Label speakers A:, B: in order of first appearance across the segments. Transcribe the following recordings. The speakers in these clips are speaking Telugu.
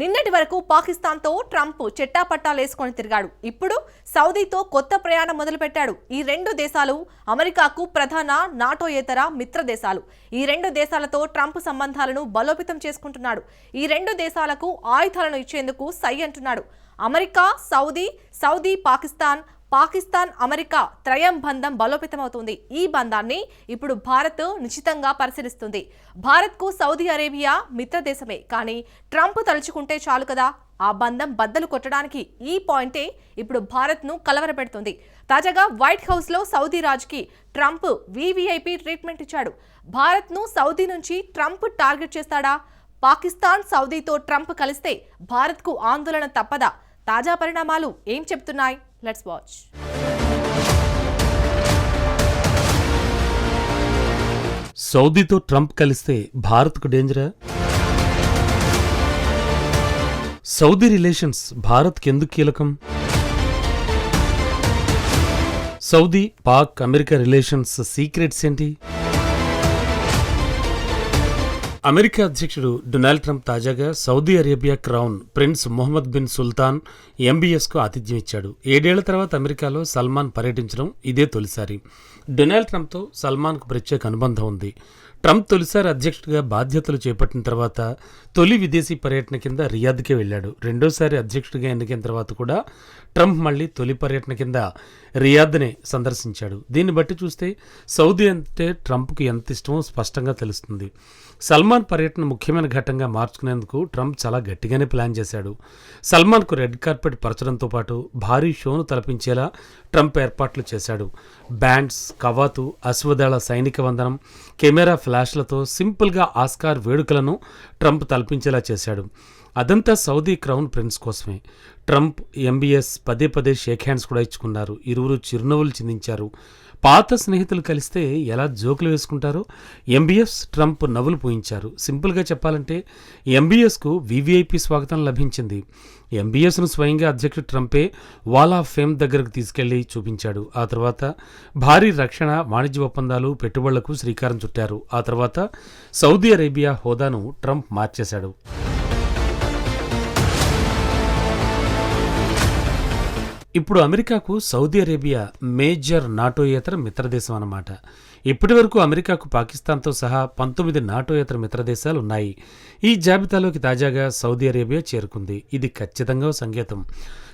A: నిన్నటి వరకు పాకిస్తాన్తో ట్రంప్ చెట్టాపట్టాలేసుకొని తిరిగాడు. ఇప్పుడు సౌదీతో కొత్త ప్రయాణం మొదలుపెట్టాడు. ఈ రెండు దేశాలు అమెరికాకు ప్రధాన నాటోయేతర మిత్ర దేశాలు. ఈ రెండు దేశాలతో ట్రంప్ సంబంధాలను బలోపేతం చేసుకుంటున్నాడు. ఈ రెండు దేశాలకు ఆయుధాలను ఇచ్చేందుకు సై అంటున్నాడు. America Saudi Saudi Pakistan Pakistan America త్రయం బంధం బలోపేతమవుతుంది. ఈ బంధాన్ని ఇప్పుడు భారత్ నిశ్చితంగా పరిశీలిస్తుంది. భారత్కు సౌదీ అరేబియా మిత్ర దేశమే. కానీ ట్రంప్ తలుచుకుంటే చాలు కదా. ఆ బంధం బద్దలు కొట్టడానికి ఈ పాయింటే ఇప్పుడు భారత్ను కలవరపెడుతుంది. తాజాగా వైట్ హౌస్లో సౌదీ రాజ్కి ట్రంప్ వీవీఐపీ ట్రీట్మెంట్ ఇచ్చాడు. భారత్ను సౌదీ నుంచి ట్రంప్ టార్గెట్ చేస్తాడా? పాకిస్తాన్ సౌదీతో ట్రంప్ కలిస్తే భారత్కు ఆందోళన తప్పదా? తాజా పరిణామాలు ఏం చెప్తున్నాయి? లెట్స్ వాచ్
B: సౌదీతో ట్రంప్ కలిస్తే భారత్కు డేంజరా? సౌదీ రిలేషన్స్ భారత్కి ఎందుకు కీలకం? Saudi Pak America relations secrets ఏంటి? అమెరికా అధ్యక్షుడు డొనాల్డ్ ట్రంప్ తాజాగా Saudi Arabia crown prince Mohammed bin Sultan ఎంబీఎస్కు ఆతిథ్యం ఇచ్చాడు. ఏడేళ్ళ తర్వాత అమెరికాలో సల్మాన్ పర్యటించడం ఇదే తొలిసారి. డొనాల్డ్ ట్రంప్తో సల్మాన్కు ప్రత్యేక అనుబంధం ఉంది. ట్రంప్ తొలిసారి అధ్యక్షుడిగా బాధ్యతలు చేపట్టిన తర్వాత తొలి విదేశీ పర్యటన కింద రియాద్కే వెళ్ళాడు. రెండోసారి అధ్యక్షుడిగా ఎన్నికైన తర్వాత కూడా ట్రంప్ మళ్ళీ తొలి పర్యటన కింద రియాద్నే సందర్శించాడు. దీన్ని బట్టి చూస్తే సౌదీ అంటే ట్రంప్కు ఎంత ఇష్టమో స్పష్టంగా తెలుస్తుంది. సల్మాన్ పర్యటన ముఖ్యమైన ఘట్టంగా మార్చుకునేందుకు ట్రంప్ చాలా గట్టిగానే ప్లాన్ చేశాడు. సల్మాన్కు రెడ్ కార్పెట్ పరచడంతో పాటు భారీ షోను తలపించేలా ట్రంప్ ఏర్పాట్లు చేశాడు. బ్యాండ్స్ కవాతు అశ్వదళ సైనిక వందనం కెమెరా ఫ్లాష్లతో సింపుల్గా ఆస్కార్ వేడుకలను ట్రంప్ తలపించేలా చేశాడు. అదంతా సౌదీ క్రౌన్ ప్రిన్స్ కోసమే. ట్రంప్ ఎంబీఎస్ పదే పదే షేక్ హ్యాండ్స్ కూడా ఇచ్చుకున్నారు. ఇరువురు చిరునవ్వులు చిందించారు. పాత స్నేహితులు కలిస్తే ఎలా జోకులు వేసుకుంటారో? ఎంబీఎస్ ట్రంప్ నవ్వులు పూయించారు. సింపుల్గా చెప్పాలంటే ఎంబీఎస్కు వివిఐపి స్వాగతం లభించింది. ఎంబీఎస్ను స్వయంగా అధ్యక్షుడు ట్రంపే వాల్ ఆఫ్ ఫేమ్ దగ్గరకు తీసుకెళ్ళి చూపించాడు. ఆ తర్వాత భారీ రక్షణ వాణిజ్య ఒప్పందాలు పెట్టుబడులకు శ్రీకారం చుట్టారు. ఆ తర్వాత సౌదీ అరేబియా హోదాను ట్రంప్ మార్చేశాడు. ఇప్పుడు అమెరికాకు సౌదీ అరేబియా మేజర్ నాటోయేతర మిత్రదేశం అన్నమాట. ఇప్పటి వరకు అమెరికాకు పాకిస్తాన్తో సహా పంతొమ్మిది నాటోయేతర మిత్రదేశాలు ఉన్నాయి ఈ జాబితాలోకి తాజాగా సౌదీ అరేబియా చేరుకుంది. ఇది ఖచ్చితంగా సంకేతం.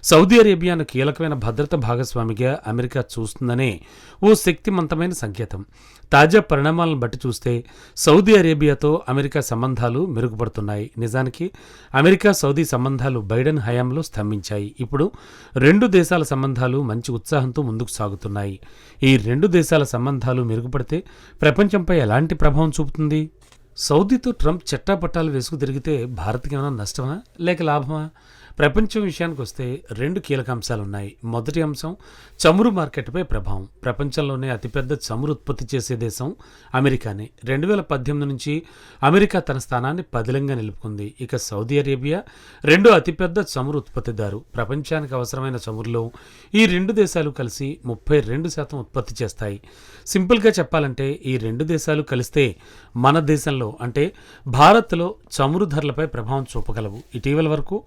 B: సౌదీ అరేబియాను కీలకమైన భద్రత భాగస్వామిగా అమెరికా చూస్తుందనే ఓ శక్తిమంతమైన సంకేతం. తాజా పరిణామాలను బట్టి చూస్తే సౌదీ అరేబియాతో అమెరికా సంబంధాలు మెరుగుపడుతున్నాయి. నిజానికి అమెరికా సౌదీ సంబంధాలు బైడెన్ హయాంలో స్తంభించాయి. ఇప్పుడు రెండు దేశాల సంబంధాలు మంచి ఉత్సాహంతో ముందుకు సాగుతున్నాయి. ఈ రెండు దేశాల సంబంధాలు మెరుగుపడితే ప్రపంచంపై ఎలాంటి ప్రభావం చూపుతుంది? సౌదీతో ట్రంప్ చట్టాపట్టాలు వేసుకు తిరిగితే భారత్కి ఏమైనా నష్టమా? లేక లాభమా? ప్రపంచం విషయానికి వస్తే రెండు కీలక అంశాలు ఉన్నాయి మొదటి అంశం చమురు మార్కెట్పై ప్రభావం. ప్రపంచంలోనే అతిపెద్ద చమురు ఉత్పత్తి చేసే దేశం అమెరికానే. రెండు వేల పద్దెనిమిది నుంచి అమెరికా తన స్థానాన్ని పదిలంగా నిలుపుకుంది. ఇక సౌదీ అరేబియా రెండో అతిపెద్ద చమురు ఉత్పత్తిదారు. ప్రపంచానికి అవసరమైన చమురులో ఈ రెండు దేశాలు కలిసి ముప్పై రెండు శాతం ఉత్పత్తి చేస్తాయి. సింపుల్గా చెప్పాలంటే ఈ రెండు దేశాలు కలిస్తే మన దేశంలో అంటే భారత్లో చమురు ధరలపై ప్రభావం చూపగలవు. ఇటీవల వరకు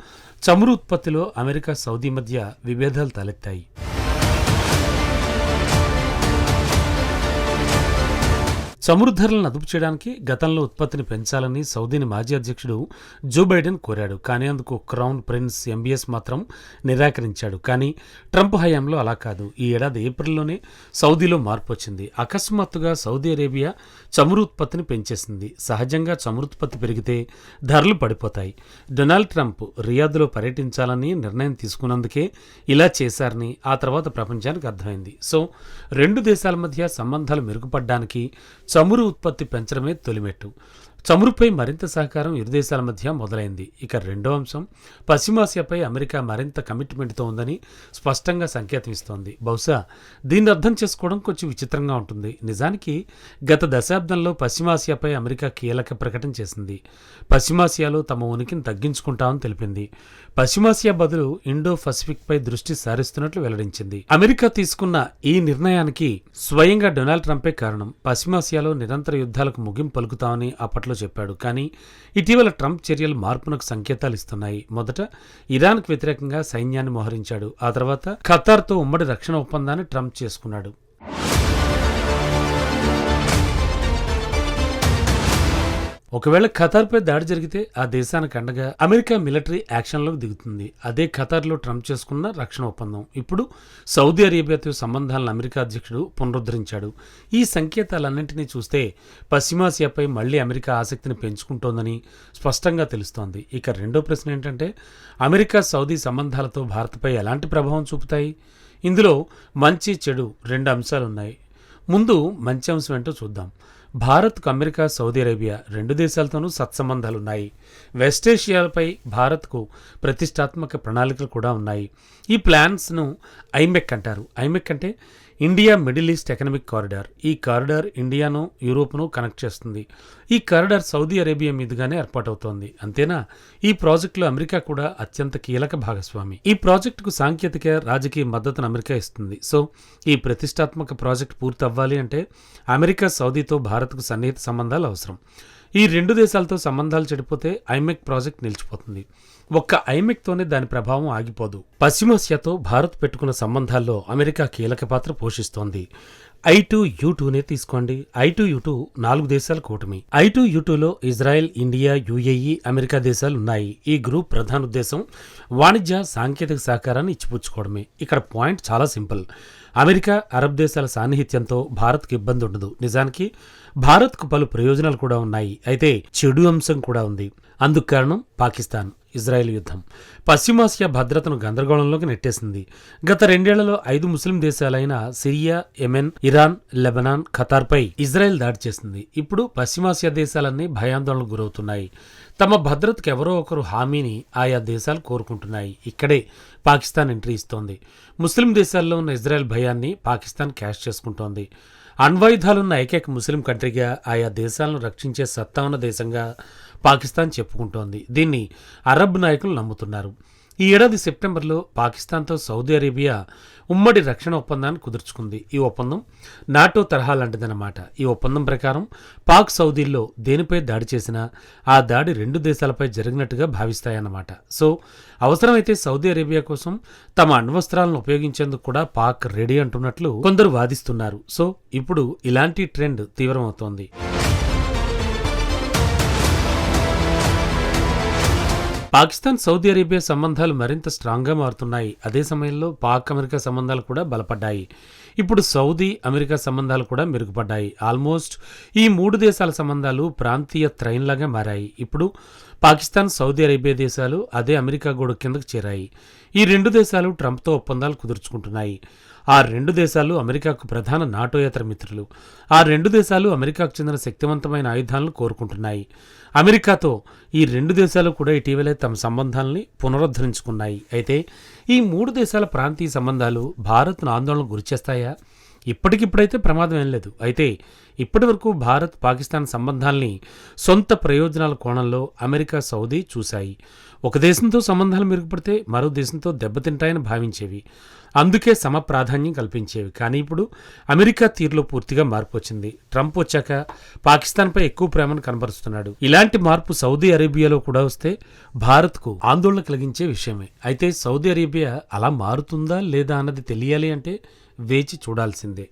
B: చమురు ఉత్పత్తిలో అమెరికా సౌదీ మధ్య విభేదాలు తలెత్తాయి. చమురు ధరలను అదుపు చేయడానికి గతంలో ఉత్పత్తిని పెంచాలని సౌదీని మాజీ అధ్యక్షుడు జో బైడెన్ కోరాడు. కానీ అందుకు క్రౌన్ ప్రిన్స్ ఎంబీఎస్ మాత్రం నిరాకరించాడు. కానీ ట్రంప్ హయాంలో అలా కాదు. ఈ ఏడాది ఏప్రిల్లోనే సౌదీలో మార్పు వచ్చింది. అకస్మాత్తుగా సౌదీ అరేబియా చమురు ఉత్పత్తిని పెంచేసింది. సహజంగా చమురు ఉత్పత్తి పెరిగితే ధరలు పడిపోతాయి. డొనాల్డ్ ట్రంప్ రియాద్లో పర్యటించాలని నిర్ణయం తీసుకున్నందుకే ఇలా చేశారని ఆ తర్వాత ప్రపంచానికి అర్థమైంది. సో రెండు దేశాల మధ్య సంబంధాలు మెరుగుపడడానికి చమురు ఉత్పత్తి పెంచడమే తొలిమెట్టు. చమురుపై మరింత సహకారం ఇరు దేశాల మధ్య మొదలైంది. ఇక రెండో అంశం పశ్చిమాసియాపై అమెరికా మరింత కమిట్మెంట్తో ఉందని స్పష్టంగా సంకేతం ఇస్తోంది. బహుశా దీన్ని అర్థం చేసుకోవడం కొంచెం విచిత్రంగా ఉంటుంది. నిజానికి గత దశాబ్దంలో పశ్చిమాసియాపై అమెరికా కీలక ప్రకటన చేసింది. పశ్చిమాసియాలో తమ ఉనికిని తగ్గించుకుంటామని తెలిపింది. పశ్చిమాసియా బదులు ఇండో పసిఫిక్పై దృష్టి సారిస్తున్నట్లు వెల్లడించింది. అమెరికా తీసుకున్న ఈ నిర్ణయానికి స్వయంగా డొనాల్డ్ ట్రంపే కారణం. పశ్చిమాసియాలో నిరంతర యుద్ధాలకు ముగింపు పలుకుతామని అప్పట్లో గతంలో చెప్పాడు. కానీ ఇటీవల ట్రంప్ చర్యలు మార్పునకు సంకేతాలు ఇస్తున్నాయి. మొదట ఇరాన్కు వ్యతిరేకంగా సైన్యాన్ని మోహరించాడు. ఆ తర్వాత ఖతార్తో ఉమ్మడి రక్షణ ఒప్పందాన్ని ట్రంప్ చేసుకున్నాడు. ఒకవేళ ఖతార్పై దాడి జరిగితే ఆ దేశానికి అండగా అమెరికా మిలిటరీ యాక్షన్లోకి దిగుతుంది. అదే ఖతార్లో ట్రంప్ చేసుకున్న రక్షణ ఒప్పందం. ఇప్పుడు సౌదీ అరేబియాతో సంబంధాలను అమెరికా అధ్యక్షుడు పునరుద్ధరించాడు. ఈ సంకేతాలన్నింటినీ చూస్తే పశ్చిమాసియాపై మళ్ళీ అమెరికా ఆసక్తిని పెంచుకుంటోందని స్పష్టంగా తెలుస్తోంది. ఇక రెండో ప్రశ్న ఏంటంటే అమెరికా సౌదీ సంబంధాలతో భారత్పై ఎలాంటి ప్రభావం చూపుతాయి? ఇందులో మంచి చెడు రెండు అంశాలున్నాయి. ముందు మంచి అంశం ఏంటో చూద్దాం. భారత్కు అమెరికా సౌదీ అరేబియా రెండు దేశాలతోనూ సత్సంబంధాలున్నాయి. వెస్టేషియాలపై భారత్కు ప్రతిష్టాత్మక ప్రణాళికలు కూడా ఉన్నాయి. ఈ ప్లాన్స్ను ఐమెక్ అంటారు. ఐమెక్ అంటే India Middle East economic corridor. ఈ కారిడార్ ఇండియాను యూరోప్ను కనెక్ట్ చేస్తుంది. ఈ కారిడార్ సౌదీ అరేబియా మీదుగానే ఏర్పాటవుతోంది. అంతేనా? ఈ ప్రాజెక్టులో అమెరికా కూడా అత్యంత కీలక భాగస్వామి. ఈ ప్రాజెక్టుకు సాంకేతిక రాజకీయ మద్దతును అమెరికా ఇస్తుంది. సో ఈ ప్రతిష్టాత్మక ప్రాజెక్ట్ పూర్తి అవ్వాలి అంటే అమెరికా సౌదీతో భారత్కు సన్నిహిత సంబంధాలు అవసరం. ఈ రెండు దేశాలతో సంబంధాలు చెడిపోతే ఐమెక్ ప్రాజెక్ట్ నిలిచిపోతుంది. ఒక్క ఐమెక్తోనే దాని ప్రభావం ఆగిపోదు. పశ్చిమాసియాతో భారత్ పెట్టుకున్న సంబంధాల్లో అమెరికా కీలక పాత్ర పోషిస్తోంది. ఐ టూ యూ టూనే తీసుకోండి. ఐ టూ యూ టూ నాలుగు దేశాల కూటమి. I two U two Israel India UAE America దేశాలు ఉన్నాయి ఈ గ్రూప్ ప్రధాన ఉద్దేశం వాణిజ్య సాంకేతిక సహకారాన్ని ఇచ్చిపుచ్చుకోవడమే. ఇక్కడ పాయింట్ చాలా సింపుల్. అమెరికా అరబ్ దేశాల సాన్నిహిత్యంతో భారత్కు ఇబ్బంది ఉండదు. నిజానికి భారత్కు పలు ప్రయోజనాలు కూడా ఉన్నాయి. అయితే చెడు అంశం కూడా ఉంది. అందుకు కారణం పాకిస్తాన్. ఇజ్రాయెల్ యుద్ధం. పశ్చిమాసియా భద్రతను గందరగోళంలోకి నెట్టేసింది. గత రెండేళ్ళలో ఐదు ముస్లిం దేశాలైన సిరియా యెమెన్ ఇరాన్ లెబనాన్ ఖతార్పై ఇజ్రాయెల్ దాడి చేసింది. ఇప్పుడు పశ్చిమాసియా దేశాలన్నీ భయాందోళనకు గురవుతున్నాయి. తమ భద్రతకు ఎవరో ఒకరు హామీని ఆయా దేశాలు కోరుకుంటున్నాయి. ఇక్కడే పాకిస్తాన్ ఎంట్రీ ఇస్తోంది. ముస్లిం దేశాల్లో ఉన్న ఇజ్రాయెల్ భయాన్ని పాకిస్తాన్ క్యాష్ చేసుకుంటోంది. అణ్వాయుధాలున్న ఏకైక ముస్లిం కంట్రీగా ఆయా దేశాలను రక్షించే సత్తా ఉన్న దేశంగా పాకిస్తాన్ చెప్పుకుంటోంది. దీన్ని అరబ్ నాయకులు నమ్ముతున్నారు. ఈ ఏడాది సెప్టెంబర్లో పాకిస్తాన్తో సౌదీ అరేబియా ఉమ్మడి రక్షణ ఒప్పందాన్ని కుదుర్చుకుంది. ఈ ఒప్పందం నాటో తరహా లాంటిదన్నమాట. ఈ ఒప్పందం ప్రకారం పాక్ సౌదీల్లో దేనిపై దాడి చేసినా ఆ దాడి రెండు దేశాలపై జరిగినట్టుగా భావిస్తాయన్నమాట. సో అవసరమైతే సౌదీ అరేబియా కోసం తమ అణ్వస్త్రాలను ఉపయోగించేందుకు కూడా పాక్ రెడీ అంటున్నట్లు కొందరు వాదిస్తున్నారు. సో ఇప్పుడు ఇలాంటి ట్రెండ్ తీవ్రమవుతోంది. పాకిస్తాన్ సౌదీ అరేబియా సంబంధాలు మరింత స్ట్రాంగ్గా మారుతున్నాయి. అదే సమయంలో పాక్ అమెరికా సంబంధాలు కూడా బలపడ్డాయి. ఇప్పుడు సౌదీ అమెరికా సంబంధాలు కూడా మెరుగుపడ్డాయి. ఆల్మోస్ట్ ఈ మూడు దేశాల సంబంధాలు ప్రాంతీయ త్రైన్లాగా మారాయి. ఇప్పుడు పాకిస్తాన్ సౌదీ అరేబియా దేశాలు అదే అమెరికా గోడ కిందకు చేరాయి. ఈ రెండు దేశాలు ట్రంప్తో ఒప్పందాలు కుదుర్చుకుంటున్నాయి. ఆ రెండు దేశాలు అమెరికాకు ప్రధాన నాటోయేతర మిత్రులు. ఆ రెండు దేశాలు అమెరికాకు చెందిన శక్తివంతమైన ఆయుధాలను కోరుకుంటున్నాయి. అమెరికాతో ఈ రెండు దేశాలు కూడా ఇటీవలే తమ సంబంధాలని పునరుద్ధరించుకున్నాయి. అయితే ఈ మూడు దేశాల ప్రాంతీయ సంబంధాలు భారత్ను ఆందోళనకు గురిచేస్తాయా? ఇప్పటికిప్పుడైతే ప్రమాదం ఏం లేదు. అయితే ఇప్పటివరకు భారత్ పాకిస్తాన్ సంబంధాల్ని సొంత ప్రయోజనాల కోణంలో అమెరికా సౌదీ చూశాయి. ఒక దేశంతో సంబంధాలు మెరుగుపడితే మరో దేశంతో దెబ్బతింటాయని భావించేవి. అందుకే సమ ప్రాధాన్యం కల్పించేవి. కానీ ఇప్పుడు అమెరికా తీరులో పూర్తిగా మార్పు వచ్చింది. ట్రంప్ వచ్చాక పాకిస్తాన్పై ఎక్కువ ప్రేమను కనబరుస్తున్నాడు. ఇలాంటి మార్పు సౌదీ అరేబియాలో కూడా వస్తే భారత్కు ఆందోళన కలిగించే విషయమే. అయితే సౌదీ అరేబియా అలా మారుతుందా లేదా అన్నది తెలియాలి అంటే వేచి చూడాల్సిందే.